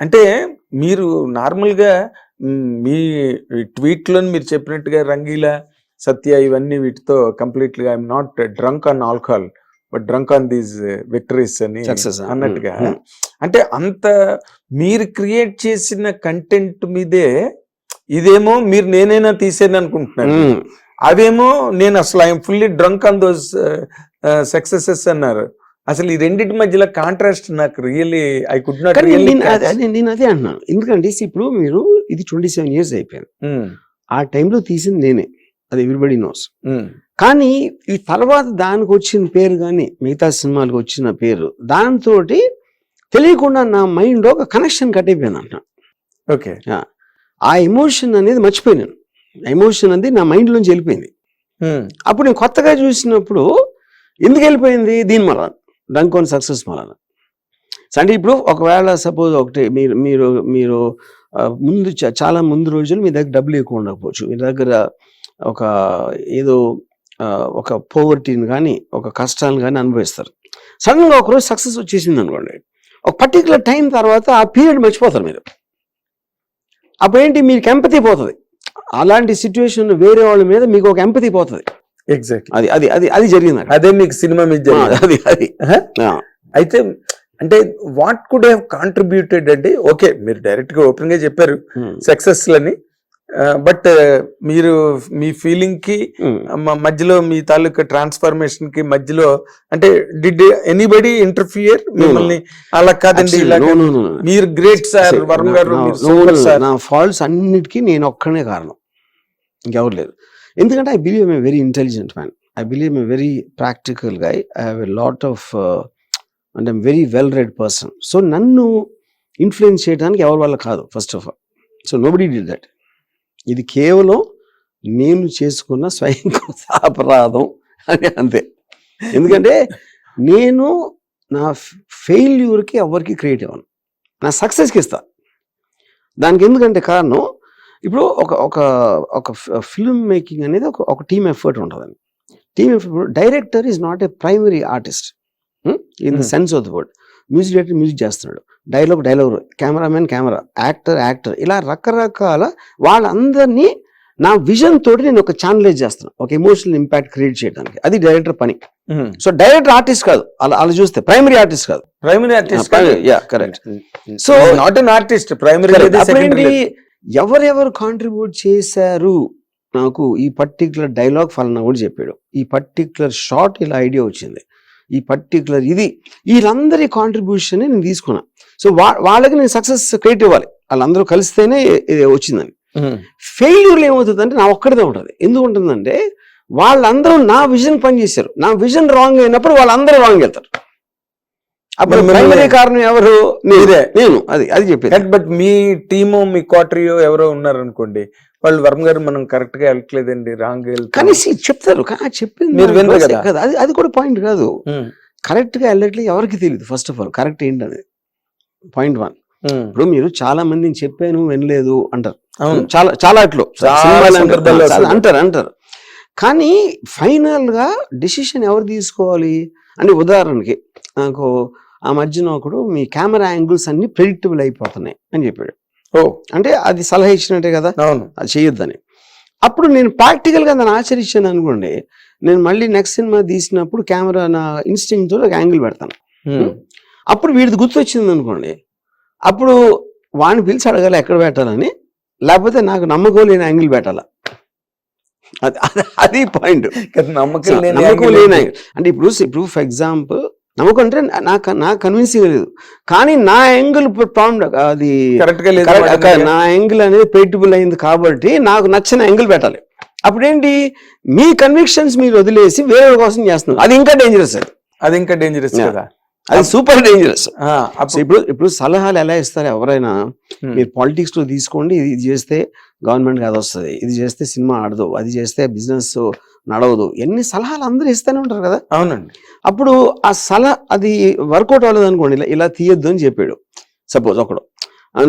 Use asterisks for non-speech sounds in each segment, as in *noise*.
అంటే మీరు నార్మల్గా మ్, మీ ట్వీట్లో మీరు చెప్పినట్టుగా రంగీల సత్య ఇవన్నీ వీటితో కంప్లీట్గా I'm not drunk on alcohol but drunk on these victories అని. అన్నట్టుగా. అంటే అంత మీరు క్రియేట్ చేసిన కంటెంట్ మీదే ఇదేమో మీరు నేనైనా తీసేది అనుకుంటున్నాను. అవేమో నేను అసలు I'm fully drunk on those successes అన్నారు అసలు ఈ రెండింటి మధ్యలో కాంట్రాస్ట్ నాకు రియల్లీ ఐ కుడ్ నాట్ నేను అదే- అదే- నేను అదే అంటున్నాను. ఎందుకంటే ఇప్పుడు మీరు ఇది ట్వంటీ సెవెన్ ఇయర్స్ అయిపోయింది. Hmm. ఆ టైంలో తీసింది నేనే. అది ఎవ్రీబడి నోస్ కానీ ఈ తర్వాత దానికి వచ్చిన పేరు కానీ మిగతా సినిమాలకు వచ్చిన పేరు దాంతో తెలియకుండా నా మైండ్ ఒక కనెక్షన్ కట్ అయిపోయింది అంట ఓకే ఆ ఎమోషన్ అనేది మర్చిపోయినాను. ఎమోషన్ అనేది నా మైండ్ నుంచి వెళ్ళిపోయింది. అప్పుడు నేను కొత్తగా చూసినప్పుడు ఎందుకు వెళ్ళిపోయింది? దీని డంక్ ఆన్ సక్సెస్ మళ్ళా అంటే ఇప్పుడు ఒకవేళ సపోజ్ ఒకటి మీరు మీరు మీరు ముందు చాలా ముందు రోజులు మీ దగ్గర డబ్బులు ఎక్కువ ఉండకపోవచ్చు. మీ దగ్గర ఒక ఏదో ఒక పోవర్టీని కానీ ఒక కష్టాలను కానీ అనుభవిస్తారు. సడన్గా ఒకరోజు సక్సెస్ వచ్చేసింది అనుకోండి. ఒక పర్టికులర్ టైం తర్వాత ఆ పీరియడ్ మర్చిపోతారు మీరు. అప్పుడేంటి? మీకు ఎంపతి పోతుంది. అలాంటి సిచ్యువేషన్ వేరే వాళ్ళ మీద మీకు ఒక ఎంపతి పోతుంది. ఎగ్జాక్ట్లీ అది అది అది అది జరిగింది. అదే మీకు సినిమా మీద. అది అది. అయితే అంటే వాట్ కుడ్ హ్యావ్ కాంట్రిబ్యూటెడ్ అంటే ఓకే మీరు డైరెక్ట్గా ఓపెన్గా చెప్పారు సక్సెస్ లని బట్ మీరు మీ ఫీలింగ్కి. మ- మధ్యలో మీ తాలూకా ట్రాన్స్ఫర్మేషన్కి మధ్యలో అంటే డిడ్ ఎనీబడి ఇంటర్ఫియర్ మిమ్మల్ని? అలా కాదండి. మీరు గ్రేట్ సార్ వరుణ్ గారు నా ఫాల్ట్స్ అన్నిటికీ నేను ఒక్కనే కారణం. ఇంకెవరు లేదు ఎందుకంటే I believe a very intelligent man I believe a very practical guy I have a lot of అంటే very well read person so నన్ను ఇన్ఫ్లుయెన్స్ చేయడానికి ఎవరి వల్ల కాదు first of all so nobody D that ఇది కేవలం నేను చేసుకున్న స్వయం అపరాధం అని అంతే. ఎందుకంటే నేను నా ఫెయిల్యూర్కి ఎవరికి క్రియేట్ ఇవ్వను నా సక్సెస్కి ఇస్తా. దానికి ఎందుకంటే కారణం ఇప్పుడు ఒక ఒక ఒక ఫిల్మ్ మేకింగ్ అనేది ఒక ఒక టీమ్ ఎఫర్ట్ ఉంటుందండి team effort director is not a primary artist in the. Sense of the word music director music చేస్తున్నాడు. Dialogue dialogue cameraman camera actor actor ఇలా రకరకాల వాళ్ళందరినీ నా విజన్ తోటి నేను ఒక ఛానలైజ్ చేస్తాను ఒక ఎమోషనల్ ఇంపాక్ట్ క్రియేట్ చేయడానికి. అది డైరెక్టర్ పని. సో డైరెక్టర్ ఆర్టిస్ట్ కాదు. అలా అలా చూస్తే ప్రైమరీ ఆర్టిస్ట్ కాదు. Primary artist ya correct so not an artist primary ఎవరెవరు కాంట్రిబ్యూట్ చేశారు? నాకు ఈ పర్టికులర్ డైలాగ్ ఫలానా కూడా చెప్పాడు. ఈ పర్టికులర్ షార్ట్ ఇలా ఐడియా వచ్చింది. ఈ పర్టికులర్ ఇది. వీళ్ళందరి కాంట్రిబ్యూషన్ నేను తీసుకున్నా. సో వాళ్ళకి నేను సక్సెస్ క్రియేట్ ఇవ్వాలి. వాళ్ళందరూ కలిస్తేనే ఇది వచ్చిందని. ఫెయిల్యూర్లు ఏమవుతుందంటే నా ఒక్కడిదే ఉంటుంది. ఎందుకు ఉంటుందంటే వాళ్ళందరూ నా విజన్ పనిచేశారు. నా విజన్ రాంగ్ అయినప్పుడు వాళ్ళందరూ రాంగ్ వెళ్తారు అప్పుడు ప్రైమరీ కారణం ఎవరు? మీరే. నేను. అది అది చెప్పేది. బట్ మీ టీము మీ క్వార్టరియో ఎవరో ఉన్నారు అనుకోండి వాళ్ళు వర్మ గారు మనం కరెక్ట్గా వెళ్ళట్లేదండి రాంగ్ కానీ see, చెప్తారు. చెప్పింది మీరు వినరు కదా. అది అది కూడా పాయింట్ కాదు. కరెక్ట్గా వెళ్ళట్లేదు ఎవరికి తెలియదు ఫస్ట్ ఆఫ్ ఆల్ కరెక్ట్ ఏంటనేది పాయింట్ వన్ ఇప్పుడు మీరు చాలా మందిని చెప్పాను వినలేదు అంటారు. అవును. చాలా చాలా అట్లు. అంటారు. అంటారు కానీ ఫైనల్గా డిసిషన్ ఎవరు తీసుకోవాలి? అంటే ఉదాహరణకి నాకు ఆ మధ్యన ఒకడు మీ కెమెరా యాంగిల్స్ అన్ని ప్రెడిక్టబుల్ అయిపోతున్నాయి అని చెప్పాడు. ఓ. అంటే అది సలహా ఇచ్చినట్టే కదా? అవును. అది చేయొద్దని. అప్పుడు నేను ప్రాక్టికల్గా దాన్ని ఆచరించాను అనుకోండి నేను మళ్ళీ నెక్స్ట్ సినిమా తీసినప్పుడు కెమెరా నా ఇన్స్టింగ్తో ఒక యాంగిల్ పెడతాను. అప్పుడు వీడిది గుర్తొచ్చింది అనుకోండి అప్పుడు వాడిని పిలిచి అడగాలి ఎక్కడ పెట్టాలని లేకపోతే నాకు నమ్మకం లేని యాంగిల్ పెట్టాలా? అది అది- పాయింట్ నమ్మకం లేని. అంటే ఇప్పుడు ఇప్పుడు ఫర్ ఎగ్జాంపుల్ నమ్మకం అంటే నాకు నాకు కన్విన్సింగ్ లేదు. కానీ నా యాంగిల్ ప్రాబ్లం అది. నా యాంగిల్ అనేది పెయిటబుల్ అయింది కాబట్టి నాకు నచ్చిన యాంగిల్ పెట్టాలి. అప్పుడేంటి? మీ కన్విక్షన్స్ మీరు వదిలేసి వేరే కోసం చేస్తున్నారు. అది ఇంకా డేంజరస్ అది. అది ఇంకా డేంజరస్. కదా. అది సూపర్ డేంజరస్ ఇప్పుడు ఇప్పుడు సలహాలు ఎలా ఇస్తారు ఎవరైనా. మీరు పాలిటిక్స్లో తీసుకోండి ఇది ఇది చేస్తే గవర్నమెంట్ అది వస్తుంది. ఇది చేస్తే సినిమా ఆడదు. అది చేస్తే బిజినెస్ నడవదు. ఎన్ని సలహాలు అందరూ ఇస్తూనే ఉంటారు కదా? అవునండి. అప్పుడు ఆ సలహా అది వర్కౌట్ అవ్వలేదు అనుకోండి ఇలా ఇలా తీయొద్దు అని చెప్పాడు. సపోజ్ ఒకడు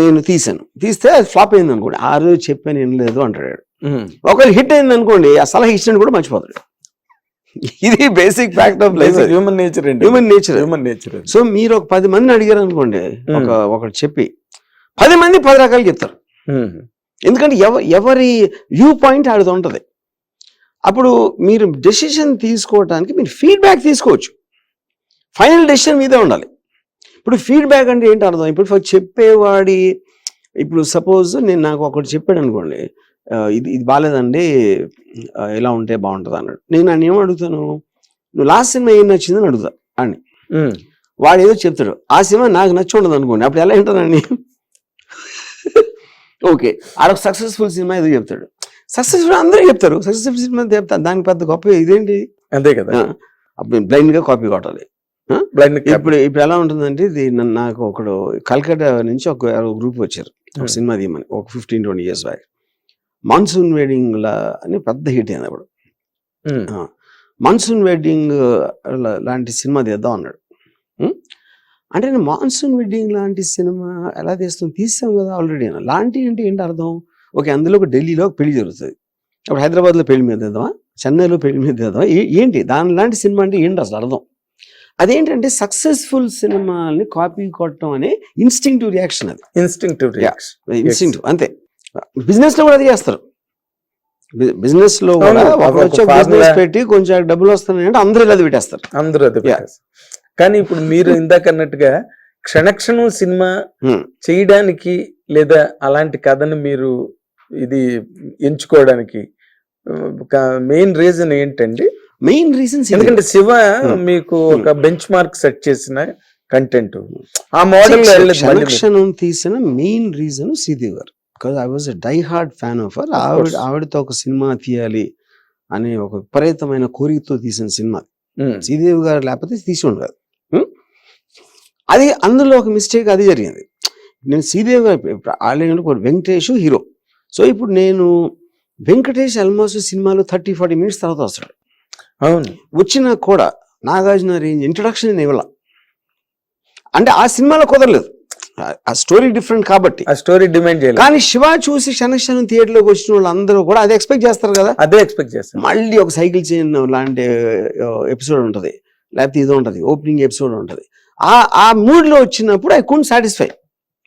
నేను తీసాను తీస్తే అది ఫ్లాప్ అయింది అనుకోండి. ఆ రోజు చెప్పాను ఏం లేదు అంటాడు. ఒకవేళ హిట్ అయింది అనుకోండి ఆ సలహా ఇచ్చినట్టు కూడా మర్చిపోతాడు. ఇది basic fact of life human nature అండి. Human nature human nature so మీరు ఒక పది మందిని అడిగారు అనుకోండి ఒక ఒకటి చెప్పి పది మంది పది రకాలు చెప్తారు. ఎందుకంటే ఎవ ఎవరి వ్యూ పాయింట్ ఆడుతూ ఉంటుంది. అప్పుడు మీరు డెసిషన్ తీసుకోవడానికి మీరు ఫీడ్బ్యాక్ తీసుకోవచ్చు. ఫైనల్ డెసిషన్ మీదే ఉండాలి. ఇప్పుడు ఫీడ్బ్యాక్ అంటే ఏంటి అర్థం? ఇప్పుడు చెప్పేవాడి ఇప్పుడు సపోజ్ నేను నాకు ఒకటి చెప్పాడు అనుకోండి ఇది ఇది బాగాలేదండి ఇలా ఉంటే బాగుంటుంది అన్నాడు. నేను నన్ను ఏం అడుగుతాను? నువ్వు లాస్ట్ సినిమా ఏం నచ్చిందని అడుగుతా ఉమ్, వాడు ఏదో చెప్తాడు ఆ సినిమా నాకు నచ్చి ఉండదు అనుకోండి అప్పుడు ఎలా వింటానండి *laughs* ఓకే ఆడ సక్సెస్ఫుల్ సినిమా ఏదో చెప్తాడు. సక్సెస్ఫుల్ అందరూ చెప్తారు. సక్సెస్ఫుల్ సినిమా చెప్తారు. దానికి పెద్ద గొప్ప ఇదేంటి? అంతే కదా. బ్లైండ్గా కాపీ కొట్టాలి. బ్లైండ్ ఇప్పుడు ఇప్పుడు ఎలా ఉంటుందంటే ఇది నన్ను- నాకు ఒకడు కల్కట్టా నుంచి ఒక గ్రూప్ వచ్చారు. ఒక Hmm. సినిమా తీయమని. ఒక fifteen twenty years back Monsoon Wedding లా అని పెద్ద హిట్ అయింది అప్పుడు. మాన్సూన్ వెడ్డింగ్ లాంటి సినిమా తీద్దాం అన్నాడు. ఉం? అంటే నేను మాన్సూన్ వెడ్డింగ్ లాంటి సినిమా ఎలా తీస్తాం తీసాం కదా ఆల్రెడీ లాంటి అంటే ఏంటి అర్థం? ఓకే అందులో ఒక ఢిల్లీలో ఒక పెళ్ళి జరుగుతుంది. అప్పుడు హైదరాబాద్లో పెళ్ళి మీద తీద్దామా చెన్నైలో పెళ్ళి మీద తీద్దామా ఏంటి? దాని లాంటి సినిమా అంటే ఏంటి అసలు అర్థం? అదేంటంటే సక్సెస్ఫుల్ సినిమాల్ని కాపీ కొట్టడం అనే ఇన్స్టింక్టివ్ రియాక్షన్ అది. Instinctive reaction. ఇన్స్టింక్టివ్ అంతే. బిజినెస్లో కూడా అది చేస్తారు. బిజినెస్లో కూడా బిజినెస్ పెట్టి కొంచెం డబ్బులు వస్తున్నాయి అంటే అందరూ అది పెట్టేస్తారు. అందరూ అది. కానీ ఇప్పుడు మీరు ఇందాక అన్నట్టుగా క్షణక్షణం సినిమా. చేయడానికి లేదా అలాంటి కథను మీరు ఇది ఎంచుకోవడానికి మెయిన్ రీజన్ ఏంటండి? మెయిన్ రీజన్స్ ఎందుకంటే శివ Hmm. మీకు ఒక బెంచ్ మార్క్ సెట్ చేసిన కంటెంట్ ఆ మోడల్ క్షణక్షణం తీసిన main reason Sridevi garu because I was die hard fan of her ఆవిడ. ఆవిడతో ఒక సినిమా తీయాలి అనే ఒక విపరీతమైన కోరికతో తీసిన సినిమా. శ్రీదేవి గారు లేకపోతే తీసి ఉండదు ఉం? అది అందులో ఒక మిస్టేక్ అది జరిగింది. నేను శ్రీదేవి గారు ఒక వెంకటేష్ హీరో. సో ఇప్పుడు నేను వెంకటేష్ ఆల్మోస్ట్ సినిమాలో థర్టీ ఫార్టీ మినిట్స్ తర్వాత వస్తాడు. అవును. వచ్చినా కూడా నాగార్జున రేంజ్ ఇంట్రొడక్షన్ నేను ఇవ్వాల. అంటే ఆ సినిమాలో కుదరలేదు. ఆ- స్టోరీ డిఫరెంట్ కాబట్టి. ఆ స్టోరీ డిమాండ్ చేయాలి కానీ శివ చూసి క్షణక్షణం థియేటర్లోకి వచ్చిన వాళ్ళందరూ కూడా అది ఎక్స్పెక్ట్ చేస్తారు కదా. అదే ఎక్స్పెక్ట్ చేస్తాను మళ్ళీ ఒక సైకిల్ చైన్ లాంటి ఎపిసోడ్ ఉంటుంది. లేకపోతే ఇది ఉంటుంది. ఓపెనింగ్ ఎపిసోడ్ ఉంటుంది. ఆ ఆ మూడ్లో వచ్చినప్పుడు I can satisfy